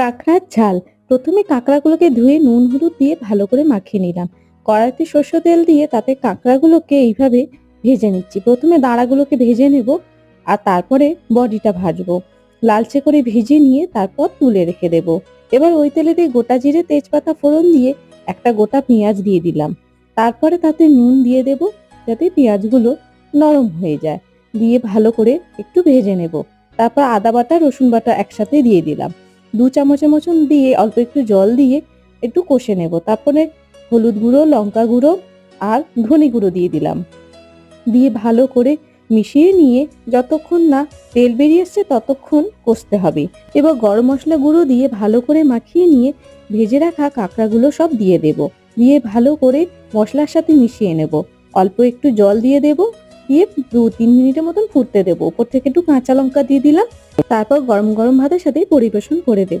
কাঁকড়ার ঝাল। প্রথমে কাঁকড়াগুলোকে ধুয়ে নুন, হলুদ দিয়ে ভালো করে মাখিয়ে নিলাম। কড়াইতে সর্ষে তেল দিয়ে তাতে কাঁকড়াগুলোকে এইভাবে ভেজে নিচ্ছি। প্রথমে দাঁড়াগুলোকে ভেজে নেব আর তারপরে বডিটা ভাজবো। লালচে করে ভেজে নিয়ে তারপর তুলে রেখে দেব। এবার ওই তেলে দিয়ে গোটা জিরে, তেজপাতা ফোড়ন দিয়ে একটা গোটা পেঁয়াজ দিয়ে দিলাম। তারপরে তাতে নুন দিয়ে দেব যাতে পেঁয়াজগুলো নরম হয়ে যায়। দিয়ে ভালো করে একটু ভেজে নেব। তারপর আদা বাটা, রসুন বাটা একসাথে দিয়ে দিলাম। দু চামচের মতন দিয়ে, অল্প একটু জল দিয়ে একটু কষে নেব। তারপরে হলুদ গুঁড়ো, লঙ্কা গুঁড়ো আর ধনে গুঁড়ো দিয়ে দিলাম। দিয়ে ভালো করে মিশিয়ে নিয়ে যতক্ষণ না তেল বেরিয়ে আসছে ততক্ষণ কষতে হবে। এবার গরম মশলা গুঁড়ো দিয়ে ভালো করে মাখিয়ে নিয়ে ভেজে রাখা কাঁকড়াগুলো সব দিয়ে দেব। দিয়ে ভালো করে মশলার সাথে মিশিয়ে নেব। অল্প একটু জল দিয়ে দেব। দিয়ে দু তিন মিনিটের মতন ফুটতে দেবো। ওপর থেকে একটু কাঁচা লঙ্কা দিয়ে দিলাম। তারপর গরম গরম ভাতের সাথে পরিবেশন করে দেব।